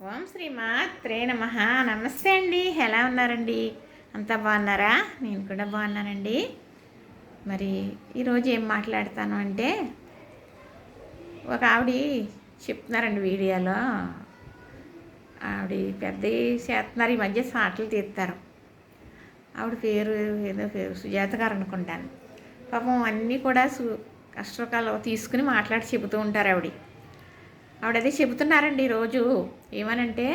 ఓం శ్రీ మాత్రే నమ. నమస్తే అండి. ఎలా ఉన్నారండి? అంతా బాగున్నారా? నేను కూడా బాగున్నానండి. మరి ఈరోజు ఏం మాట్లాడతాను అంటే ఒక ఆవిడ చెప్తున్నారండి వీడియోలో. ఆవిడ పెద్ద చేస్తున్నారు. ఈ మధ్య సాటలు తీస్తారు. ఆవిడ పేరు ఏదో పేరు సుజాత గారు అనుకుంటాను. పాపం అన్నీ కూడా సు కష్టకాలు తీసుకుని మాట్లాడి చెబుతూ ఉంటారు ఆవిడ. ఆవిడ అదే చెబుతున్నారండి ఈరోజు ఏమనంటే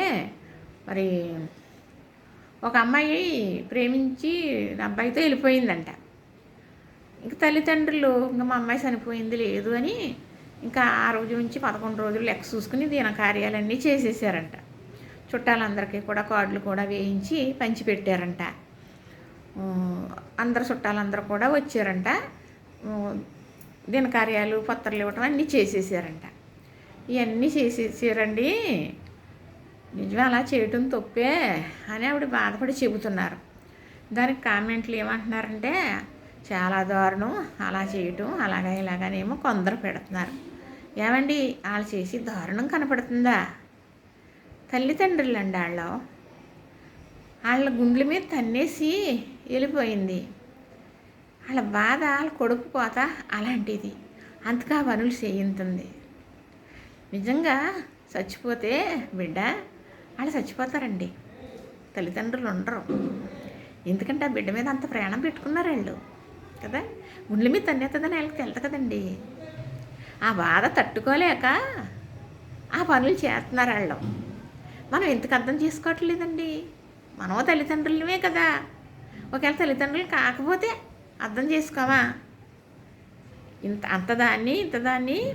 మరి ఒక అమ్మాయి ప్రేమించి అబ్బాయితో వెళ్ళిపోయిందంట. ఇంక తల్లిదండ్రులు ఇంకా మా అమ్మాయి చనిపోయింది లేదు అని ఇంకా ఆ రోజు నుంచి పదకొండు రోజులు లెక్క చూసుకుని దీని కార్యాలన్నీ చేసేసారంట. చుట్టాలందరికీ కూడా కార్డులు కూడా వేయించి పంచిపెట్టారంట. అందరు చుట్టాలందరూ కూడా వచ్చారంట. దినకార్యాలు కార్యాలు పత్రాలు ఇవ్వటం అన్నీ చేసేసారంట. ఇవన్నీ చేసేసారండి. నిజమే అలా చేయటం తప్పే అని ఆవిడ బాధపడి చెబుతున్నారు. దానికి కామెంట్లు ఏమంటున్నారంటే చాలా దారుణం అలా చేయటం అలాగా ఇలాగనేమో కొందరు పెడుతున్నారు. ఏమండి వాళ్ళు చేసి దారుణం కనపడుతుందా? తల్లిదండ్రులు అండి వాళ్ళు. వాళ్ళ గుండెల మీద తన్నేసి వెళ్ళిపోయింది. వాళ్ళ బాధ వాళ్ళ కొడుకు పోత అలాంటిది. అంతగా పనులు చేయింతుంది. నిజంగా చచ్చిపోతే బిడ్డ వాళ్ళు చచ్చిపోతారండి. తల్లిదండ్రులు ఉండరు. ఎందుకంటే ఆ బిడ్డ మీద అంత ప్రయాణం పెట్టుకున్నారు వాళ్ళు కదా? గుండెల మీద తన్నేస్తుందని వాళ్ళకి తెలుసు కదండి. ఆ బాధ తట్టుకోలేక ఆ పనులు చేస్తున్నారు వాళ్ళు. మనం ఎందుకు అర్థం చేసుకోవట్లేదండి? మనము తల్లిదండ్రులమే కదా. ఒకవేళ తల్లిదండ్రులు కాకపోతే అర్థం చేసుకోవా ఇంత అంత దాన్ని ఇంత దాన్ని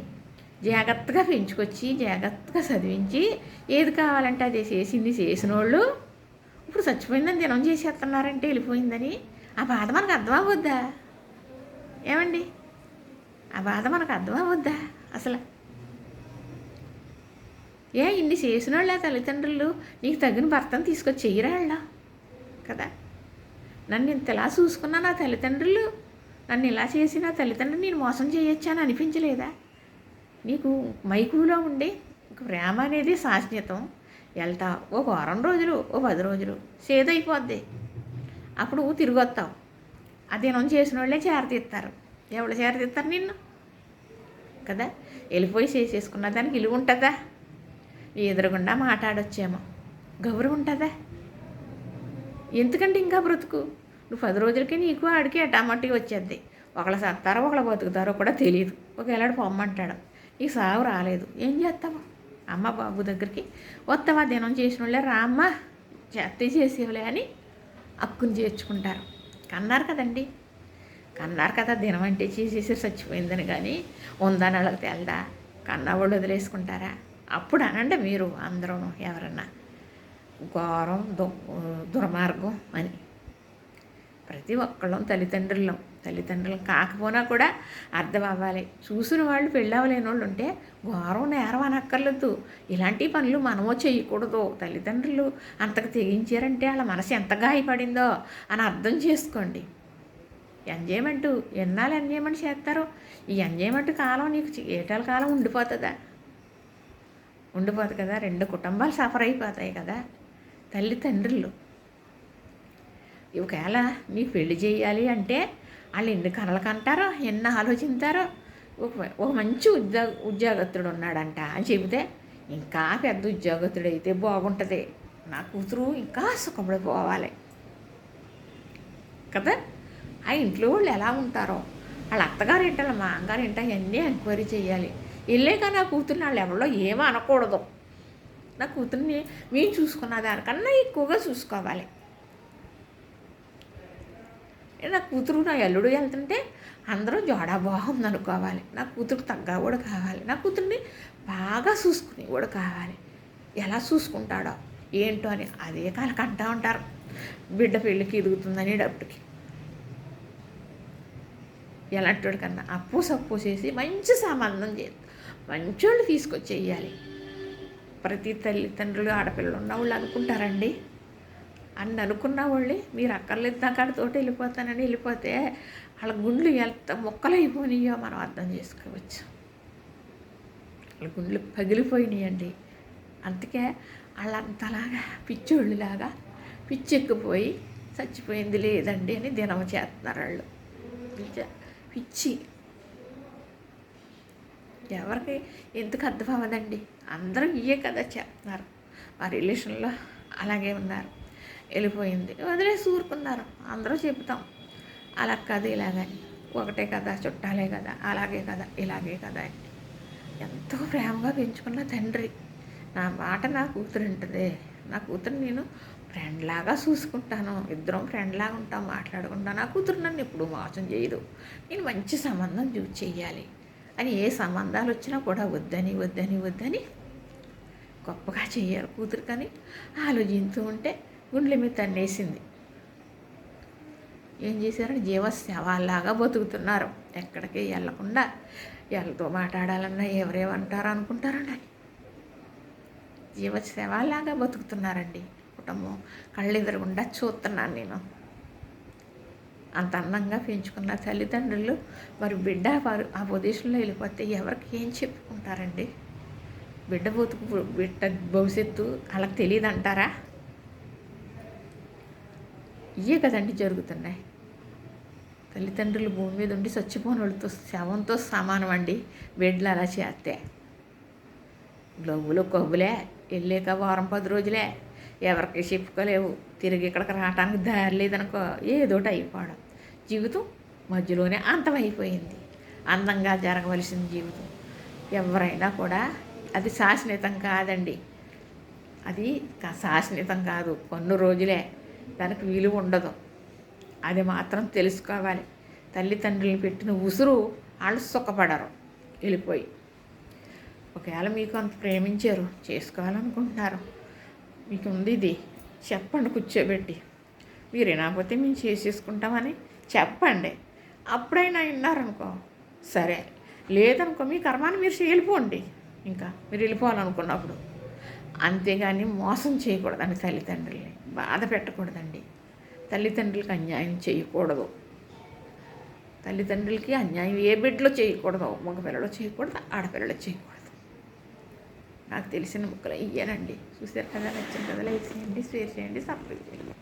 జాగ్రత్తగా పెంచుకొచ్చి జాగ్రత్తగా చదివించి ఏది కావాలంటే అది చేసింది చేసిన వాళ్ళు ఇప్పుడు చచ్చిపోయిందని దినం చేసేస్తున్నారంటే వెళ్ళిపోయిందని. ఆ బాధ మనకు అర్థం అవ్వద్దా ఏమండి? ఆ బాధ మనకు అర్థం అవ్వద్దా అసలు ఏ ఇన్ని చేసిన వాళ్ళ తల్లిదండ్రులు నీకు తగిన భర్తను తీసుకొచ్చి చెయ్యరాళ్ళ కదా? నన్ను ఇంతలా చూసుకున్నా నా తల్లిదండ్రులు నన్ను ఇలా చేసి నా తల్లిదండ్రులు నేను మోసం చేయొచ్చా అని అనిపించలేదా? నీకు మైకులో ఉండి ఒక ప్రేమ అనేది శాశ్వతం. వెళ్తా ఒక వారం రోజులు ఓ పది రోజులు సేదైపోద్ది అప్పుడు తిరిగి వస్తావు ఆ దినం చేసిన వాళ్ళే చేరతీస్తారు ఎవరు చేరతీస్తారు నిన్ను? కదా? వెళ్ళిపోయి చేసేసుకున్న దానికి ఇలువ ఉంటుందా? ఎదురుగుండా మాట్లాడొచ్చేమో. గౌరవం ఉంటుందా? ఎందుకంటే ఇంకా బ్రతుకు? నువ్వు పది రోజులకి నీకు ఆడికి అటామటికి వచ్చేద్ది. ఒకళ్ళ సత్తారో ఒకళ్ళ బతుకుతారో కూడా తెలియదు ఒకవేళ పొమ్మంటాడు. ఈ సావు రాలేదు. ఏం చేస్తావు అమ్మ బాబు దగ్గరికి వస్తావా దినం చేసిన వాళ్ళే రామ్మ చేస్తే చేసేవలే అని అక్కును చేర్చుకుంటారు. కన్నారు కదండి. కన్నారు కదా దినం అంటే చేసేసి చచ్చిపోయిందని కానీ ఉందని వాళ్ళకి తెలదా? కన్నవాళ్ళు వదిలేసుకుంటారా? అప్పుడు అనండి మీరు అందరూ ఎవరన్నా. ఘోరం దు దుర్మార్గం అని. ప్రతి ఒక్కళ్ళం తల్లిదండ్రులం. తల్లిదండ్రులు కాకపోయినా కూడా అర్థం అవ్వాలి. చూసిన వాళ్ళు పెళ్ళవలేని వాళ్ళు ఉంటే ఘోరం నేరం అనక్కర్లేదు. ఇలాంటి పనులు మనమో చేయకూడదు. తల్లిదండ్రులు అంతకు తెగించారంటే వాళ్ళ మనసు ఎంత గాయపడిందో అని అర్థం చేసుకోండి. ఎంజాయ్మెంట్ ఎన్నాళ్ళు ఎంజాయ్మెంట్ చేస్తారు? ఈ ఎంజాయ్మెంట్ కాలం నీకు ఏటాల కాలం ఉండిపోతుందా? ఉండిపోదు కదా. రెండు కుటుంబాలు సఫర్ అయిపోతాయి కదా. తల్లిదండ్రులు ఒకవేళ మీకు పెళ్ళి చేయాలి అంటే వాళ్ళు ఎన్ని కలలు కంటారో ఎన్ని ఆలోచించారో ఒక ఒక మంచి ఉద్యోగ ఉద్యోగస్తుడు ఉన్నాడంట అని చెబితే ఇంకా పెద్ద ఉద్యోగస్తుడు అయితే బాగుంటుంది. నా కూతురు ఇంకా సుఖపడిపోవాలి కదా? ఆ ఇంట్లో వాళ్ళు ఎలా ఉంటారో వాళ్ళ అత్తగారు ఏంటో వాళ్ళ మామగారు ఏంటో అవన్నీ ఎంక్వైరీ చేయాలి. వెళ్ళాక నా కూతురు వాళ్ళు ఎవరో ఏమీ అనకూడదు. నా కూతుర్ని మేము చూసుకున్న దానికన్నా ఎక్కువగా చూసుకోవాలి. నా కూతురు నా ఎల్లుడు వెళ్తుంటే అందరూ జోడా బాగుంది అనుకోవాలి నా కూతురు తగ్గ కూడా కావాలి. నా కూతుర్ని బాగా చూసుకుని కూడా కావాలి. ఎలా చూసుకుంటాడో ఏంటో అని అదే కాలకు అంటూ ఉంటారు. బిడ్డ పెళ్ళికి ఎదుగుతుందని డబ్బుకి. ఎలాంటి కన్నా అప్పు సప్పు చేసి మంచి సంబంధం చేయాలి మంచోళ్ళు తీసుకొచ్చి ప్రతి తల్లిదండ్రులు ఆడపిల్లలు ఉన్న వాళ్ళు అనుకుంటారండి. అని అనుకున్న వాళ్ళే మీరు అక్కర్లేదు నాకు తోటి వెళ్ళిపోతానని వెళ్ళిపోతే వాళ్ళ గుండ్లు ఎంత మొక్కలైపోయినాయో మనం అర్థం చేసుకోవచ్చు. వాళ్ళ గుండెలు పగిలిపోయినాయండి. అందుకే వాళ్ళంతలాగా పిచ్చోళ్ళులాగా పిచ్చెక్కిపోయి చచ్చిపోయింది లేదండి అని దినం చేస్తున్నారు వాళ్ళు. పిచ్చి ఎవరికి ఎందుకు అర్థం అవ్వదండి? అందరూ ఇయే కదా చెప్తున్నారు మా రిలేషన్లో అలాగే ఉన్నారు. వెళ్ళిపోయింది. వదిలేసి ఊరుకున్నారు అందరూ చెప్తాం అలా కాదు ఇలాగని ఒకటే కదా చుట్టాలే కదా అలాగే కదా ఇలాగే కదా అని. ఎంతో ప్రేమగా పెంచుకున్న తండ్రి. నా మాట నా కూతురు ఉంటుంది నా కూతురు నేను ఫ్రెండ్లాగా చూసుకుంటాను. ఇద్దరం ఫ్రెండ్లాగా ఉంటాం. మాట్లాడుకుంటాను నా కూతురు నన్ను ఎప్పుడు మోసం చేయదు. నేను మంచి సంబంధం చూసి చెయ్యాలి. అని ఏ సంబంధాలు వచ్చినా కూడా వద్దని వద్దని వద్దని గొప్పగా చెయ్యారు కూతురు కానీ ఆలోచిస్తూ ఉంటే గుండెల మీద తన్నేసింది ఏం చేశారంటే జీవ శవాల్లాగా బతుకుతున్నారు. ఎక్కడికి వెళ్ళకుండా ఎవరితో మాట్లాడాలన్నా ఎవరేమంటారో అనుకుంటారండి జీవ శవాల్లాగా బతుకుతున్నారండి. కుటుంబం కళ్ళెదురుగుండా చూస్తున్నాను నేను. అంత అందంగా పెంచుకున్న తల్లిదండ్రులు మరి బిడ్డ వారు ఆ పొజిషన్లో వెళ్ళిపోతే ఎవరికి ఏం చెప్పుకుంటారండి? బిడ్డ బతుకు బిడ్డ భవిష్యత్తు వాళ్ళకి తెలియదు అంటారా ఇవే కదండి జరుగుతున్నాయి. తల్లిదండ్రులు భూమి మీద ఉండి చచ్చిపోని వాళ్ళతో శవంతో సమానం అండి బిడ్డలు అలా చేస్తే. గ్లవ్వులు కొవ్వులే వెళ్ళాక వారం పది రోజులే. ఎవరికి చెప్పుకోలేవు. తిరిగి ఇక్కడికి రావటానికి దారి లేదనుకో ఏదోటి అయిపోవడం. జీవితం మధ్యలోనే అంతమైపోయింది. అందంగా జరగవలసిన జీవితం. ఎవరైనా కూడా అది శాశ్వతం కాదండి. అది శాశ్వతం కాదు. కొన్ని రోజులే. దానికి విలువ ఉండదు. అది మాత్రం తెలుసుకోవాలి. తల్లిదండ్రులు పెట్టిన ఉసురు వాళ్ళు సుఖపడరు. వెళ్ళిపోయి. ఒకవేళ మీకు అంత ప్రేమించారు చేసుకోవాలనుకుంటున్నారు. మీకు ఉంది ఇది. చెప్పండి కూర్చోబెట్టి. మీరు వినకపోతే మేము చేసేసుకుంటామని చెప్పండి. అప్పుడైనా విన్నారనుకో సరే. లేదనుకో మీ కర్మాన్ని మీరు వెళ్ళిపోండి ఇంకా మీరు వెళ్ళిపోవాలనుకున్నప్పుడు. అంతేగాని మోసం చేయకూడదని తల్లిదండ్రుల్ని. బాధ పెట్టకూడదండి. తల్లిదండ్రులకి అన్యాయం చేయకూడదు. తల్లిదండ్రులకి అన్యాయం ఏ బిడ్డలో చేయకూడదు. మగపిల్లలో చేయకూడదు ఆడపిల్లలో చేయకూడదు. నాకు తెలిసిన ముక్కలు ఇయ్యానండి. చూసారు కదా నచ్చిన కదా లైక్ చేయండి షేర్ చేయండి సబ్స్క్రైబ్ చేయండి.